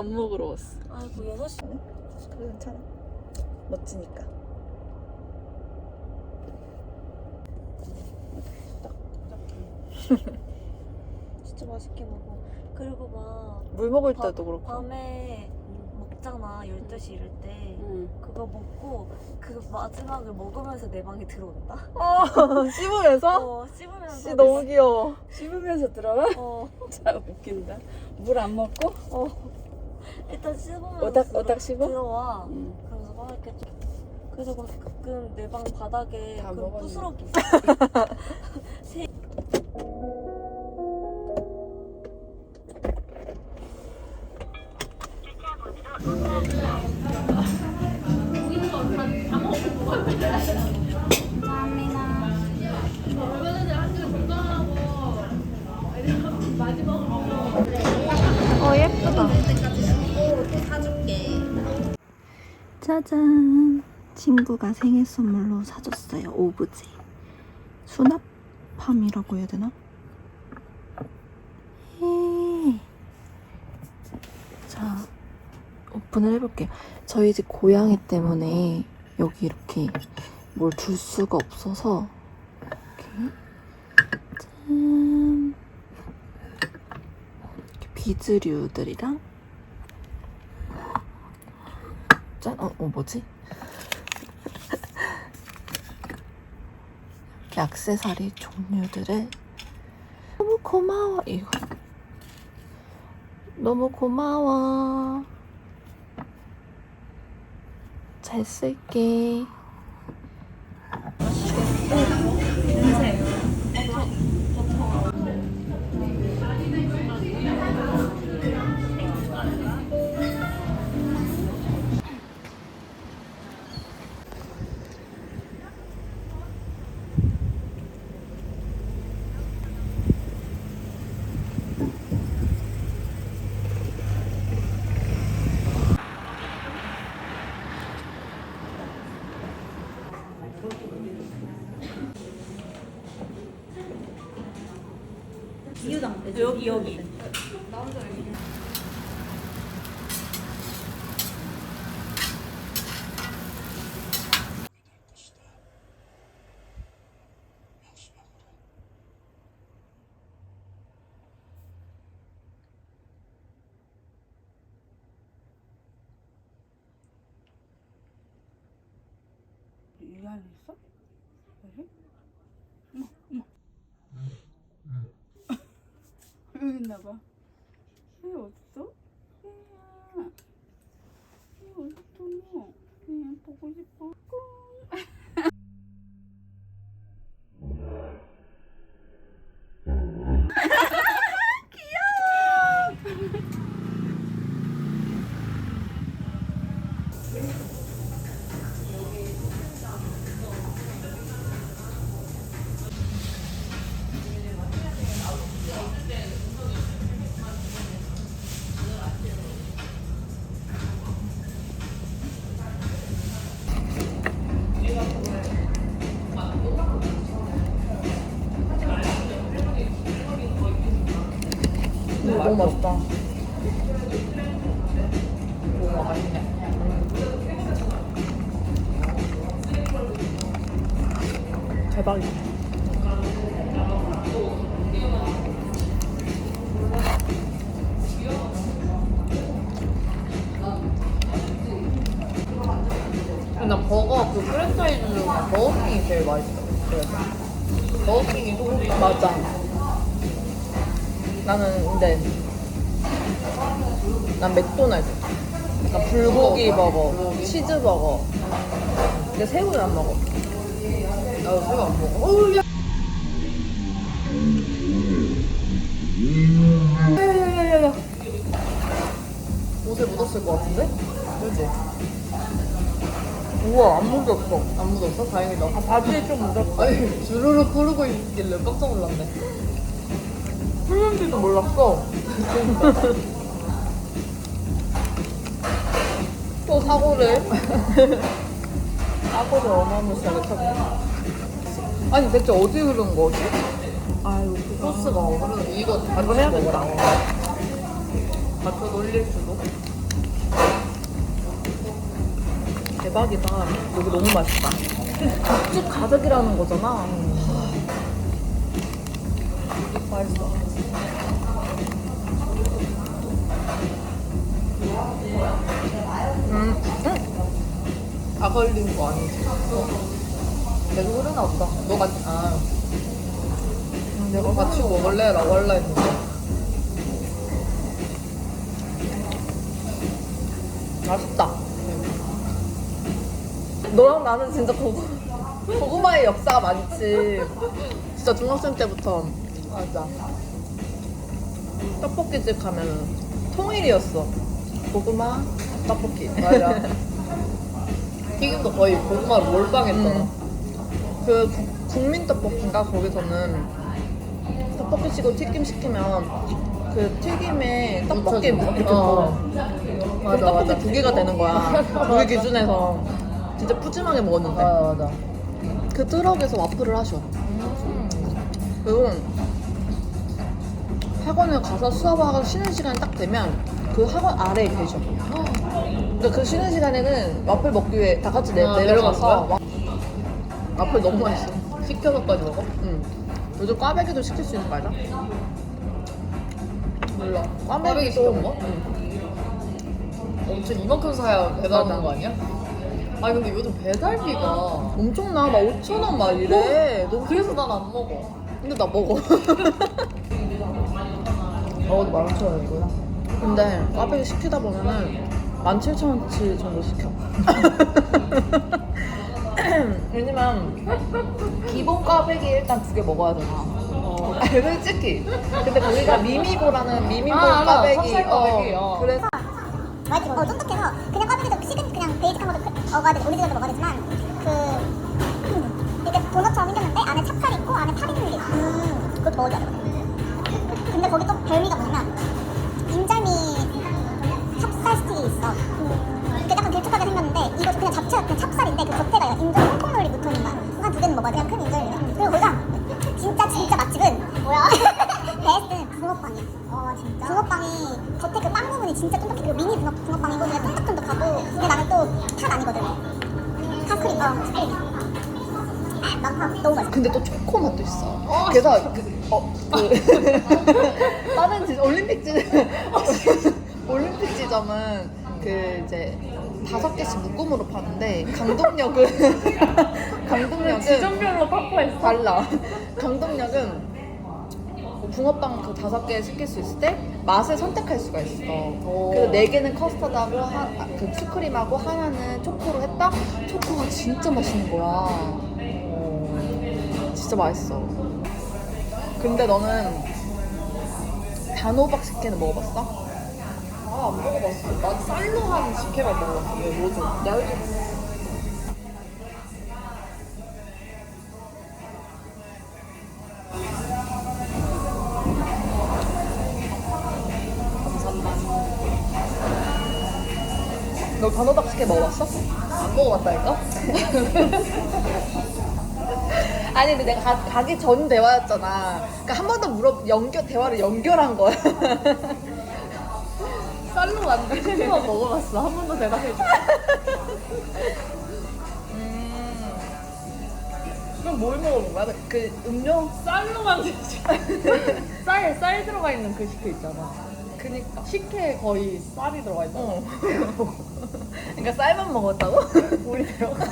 밥 먹으러 왔어. 아이고 6시 그래 괜찮아. 멋지니까. 진짜 맛있게 먹어 그리고 막 물 먹을 바- 때도 그렇고. 밤에 먹잖아 12시 이럴 때 응. 그거 먹고 그 마지막을 먹으면서 내 방에 들어온다 어, 씹으면서? 어 씹으면서 씨 너무 귀여워. 씹으면서 들어와? 어, 자 웃긴다. 물 안 먹고? 어 일단 씹으면서 오닥 오닥 씹어? 들어와 응. 그래서 막 이렇게 좀- 그래서 막 가끔 내 방 바닥에 다 그 먹었네. 부스러기 있어 어 예쁘다. 짜잔. 친구가 생일 선물로 사줬어요. 오브제. 수납함이라고 해야 되나? 예. 자, 오픈을 해볼게요. 저희 집 고양이 때문에 여기 이렇게 뭘 둘 수가 없어서 이렇게 짠. 비즈류들이랑 짠, 어, 어 뭐지? 이렇게 액세서리 종류들을 너무 고마워 이거. 너무 고마워. 잘 쓸게 여기 여기 있어? 여기? 여기 있나봐. 얘 어딨어? 얘야. 얘 어딨어? 얘 보고 싶어. 너무 맛있다. 대박이다. 나 버거 그 프랜차이즈 버거킹이 제일 맛있어. 그래서. 버거킹이 소고기 맞아 나는 근데 난 맥도날드 나 불고기 버거 치즈 버거 근데 새우는 안 먹어 나도 새우 안 먹어. 어우 야. 옷에 묻었을 것 같은데? 그지? 우와 안 묻었어 안 묻었어? 다행이다. 아 바지에 좀 묻었어 아니 주르륵 흐르고 있길래 깜짝 놀랐네. 풀는지도 몰랐어 또 사고를 사고를 어마무시하게 쳤구나. 아니 대체 어디 흐른 거지? 아유, 소스가 흐르는 이거 같이 이거 해야겠다. 맞춰 놀릴 수도. 대박이다. 여기 너무 맛있다. 쭉 가득이라는 거잖아. 맛있어. 음, 음. 다 걸린 거 아니지? 계속 흐르나 보다. 너 같이, 아. 음, 내가 같이 먹을래? 라고 할라 했는데. 맛있다. 너랑 나는 진짜 고구, 고구마의 역사가 많지. 진짜 중학생 때부터 맞아. 떡볶이집 가면 통일이었어. 고구마, 떡볶이. 맞아. 튀김도 거의 고구마를 몰빵했잖아. 음. 그 국- 국민 떡볶이인가 거기서는 떡볶이 치고 튀김 시키면 그 튀김에 떡볶이? 이렇게 어. 그 맞아, 떡볶이 맞아. 두 개가 되는 거야. 우리 기준에서 진짜 푸짐하게 먹었는데 맞아, 맞아. 그 트럭에서 와플을 하셔. 그리고 학원을 가서 수업하고 쉬는 시간 딱 되면 그 학원 아래에 계셔. 근데 그 쉬는 시간에는 와플 먹기 위해 다 같이 내, 아, 내려가서 와- 와플 너무 맛있어. 시켜서까지 먹어? 응. 요즘 꽈배기도 시킬 수 있는 거 알아? 몰라. 꽈배기 시켜 먹어? 응. 엄청 이만큼 사야 배달 오는 맞아. 거 아니야? 아니 근데 요즘 배달비가 엄청나. 막 5천 원 막 이래. 너무 그래서 난 안 먹어. 근데 나 먹어. 먹어도 만 오천 원이구나. 근데 꽈배기 시키다 보면은 17,000원치 정도 시켜. 왜냐면 기본 꽈배기 일단 두 개 먹어야 되나. 아, 솔직히. 근데 거기가 미미고라는 미미고 아, 알아. 꽈배기. 찹쌀 꽈배기, 어. 그래서 맛있지. 어, 쫀득해서 그냥 꽈배기도 식은 그냥 베이직한 것도 크- 먹어야 되고 오리지널도 먹어야 되지만 그 음, 이게 도넛처럼 생겼는데 안에 찹쌀 있고 안에 게 있어. 음, 그것도 먹어줘야 되거든. 근데 거기 또 별미가 뭐냐면 인절미 찹쌀 스틱이 있어. 음, 이게 약간 길쭉하게 생겼는데 이거 그냥 잡채 그냥 찹쌀인데 그 겉에가 인절미 콩콩물이 묻어 있는 거야. 한두 개는 먹어야 돼. 그냥 큰 인절미는. 그리고 거기가 진짜 진짜 맛집은 뭐야? 베스트는 붕어빵이야. 어 진짜. 붕어빵이 겉에 그 빵 부분이 진짜 쫀득해. 그리고 미니 붕어, 붕어빵이고 그냥 쫀득쫀득하고 근데 나는 또팥 아니거든. 팥크림, 어, 팥크림. 아, 너무 맛있어. 근데 또 초코맛도 있어. 그래서 그, 어, 그 이제 다섯 개씩 묶음으로 파는데 강동역은 강동역은 지점별로 확보했어. 달라. 강동역은 붕어빵 그 다섯 개 시킬 수 있을 때 맛을 선택할 수가 있어. 그래서 네 개는 커스터드하고 하, 아, 그 슈크림하고 하나는 초코로 했다. 초코가 진짜 맛있는 거야. 진짜 맛있어. 근데 너는 단호박 식혜는 먹어봤어? 아, 안 먹어봤어. 난 쌀로 한 식혜만 먹어봤어. 왜 뭐죠? 나 요즘 너 단호박 식혜 먹어봤어? 안 먹어봤다니까? 아니 근데 내가 가, 가기 전 대화였잖아. 그러니까 한 번 더 물어 연결 대화를 연결한 거야. 만든 식혜만 먹어봤어. 한 번도 대답해줘. 음. 그럼 뭘 먹어본 거야? 그 음료? 쌀로 만든 식혜. 쌀, 쌀 들어가 있는 그 식혜 있잖아. 그니까. 식혜에 거의 쌀이 들어가 있잖아. 어. 그러니까 쌀만 먹었다고? 우리 들어가.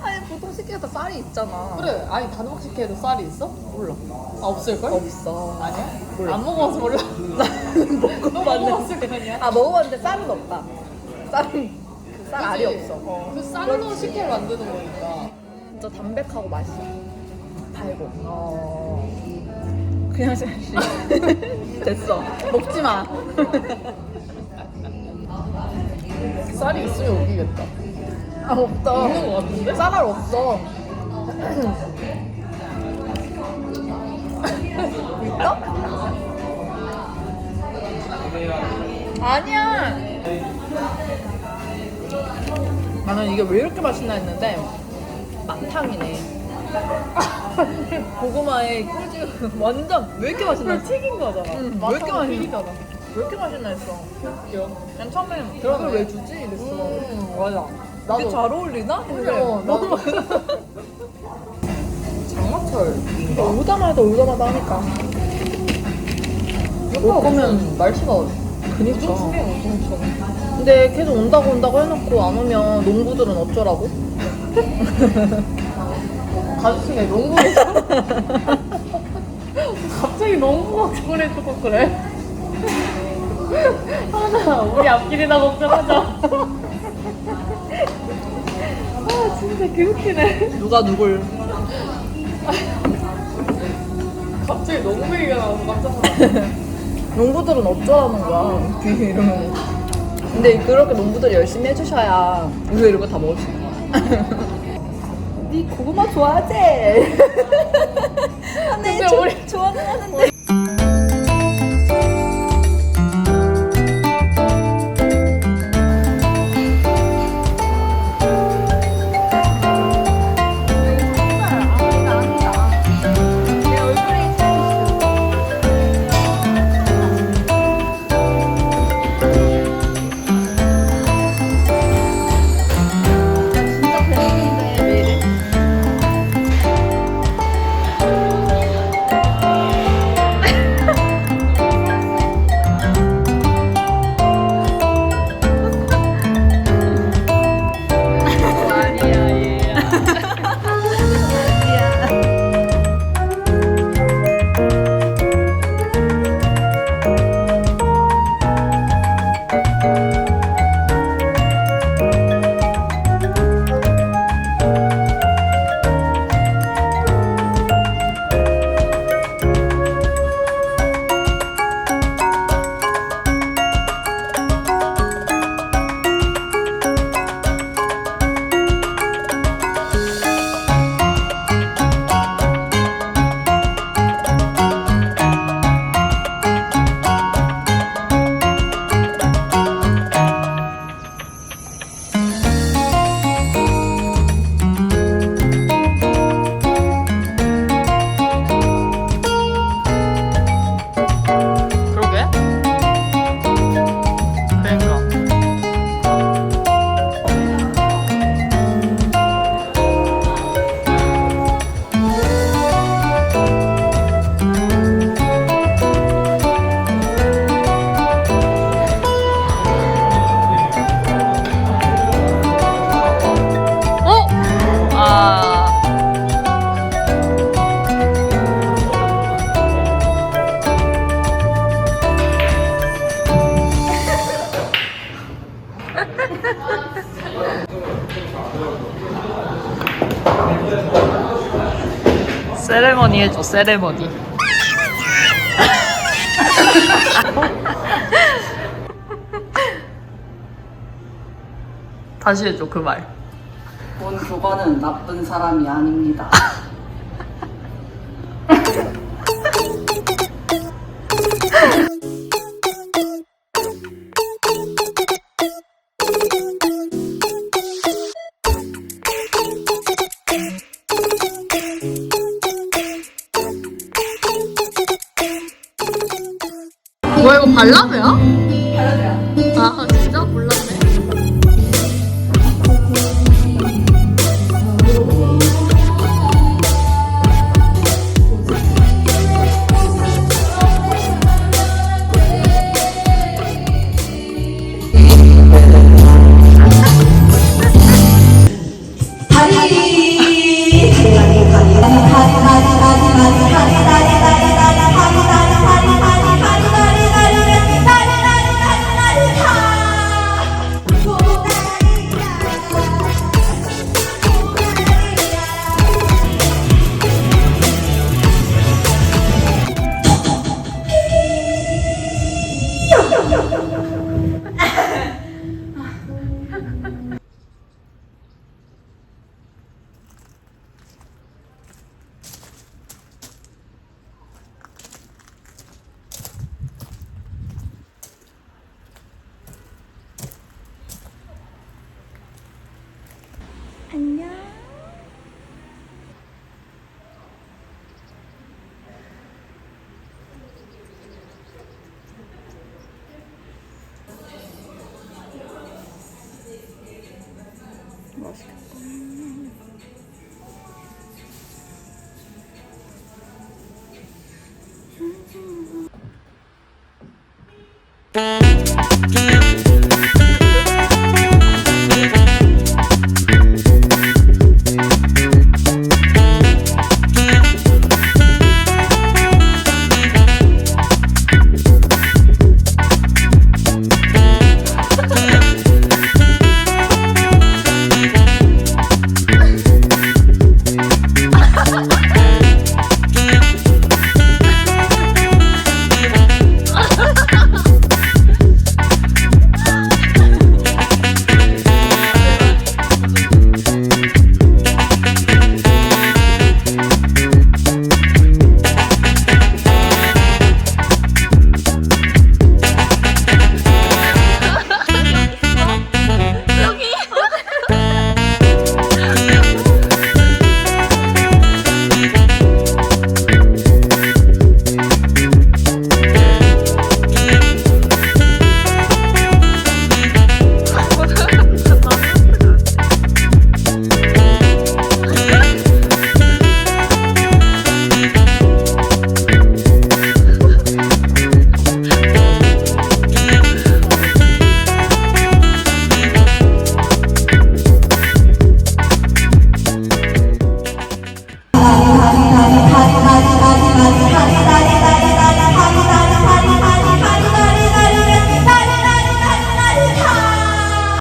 아니 보통 식혜가 다 쌀이 있잖아. 그래. 아니, 단호박 식혜에도 쌀이 있어? 몰라. 아, 없을걸? 없어. 아니야? 몰라. 안 먹어봐서 몰라. 먹어봤는데. 먹어봤을 거 아니야? 아 먹어봤는데 쌀은 없다. 쌀은 그쌀 알이? 없어. 어. 그 쌀로 식혜를 만드는 거니까. 진짜 담백하고 맛있어. 달고. 어. 그냥 씨. 됐어. 먹지 마. 쌀이 있으면 웃기겠다. 아 없다. 있는 거 같은데? 쌀알 없어. 아니야. 나는 이게 왜 이렇게 맛있나 했는데 만탕이네. 고구마에 꿀지 완전 왜 이렇게 맛있나? 튀긴 거잖아. 응, 왜 이렇게 맛있나? 왜 이렇게 맛있나 했어. 그냥 처음에 그걸 왜 주지? 이랬어. 맞아. 이게 잘 어울리나? 했는데 너무 맛있어. 장마철. 오자마자 오자마자 하니까. 올 거면 날씨가 그니까. 근데 계속 온다고 온다고 해놓고 안 오면 농부들은 어쩌라고? 가족중에 농구 갑자기 농구가 그래 조금 그래? 하나 우리 앞길이나 걱정하자. 아 진짜 개웃기네. 누가 누굴? 갑자기 농구 얘기가 나와서 깜짝 놀랐어 농부들은 어쩌라는 거야 귀 이러면 근데 그렇게 농부들이 열심히 해주셔야 우리가 이런 거다 먹을 수 있는 거야 네 고구마 좋아하지? 근데 우리 좋아는 하는데. 세레머니 해줘 세레머니 다시 해줘 그말 본 교관은 나쁜 사람이 아닙니다. 발라드야 moscas.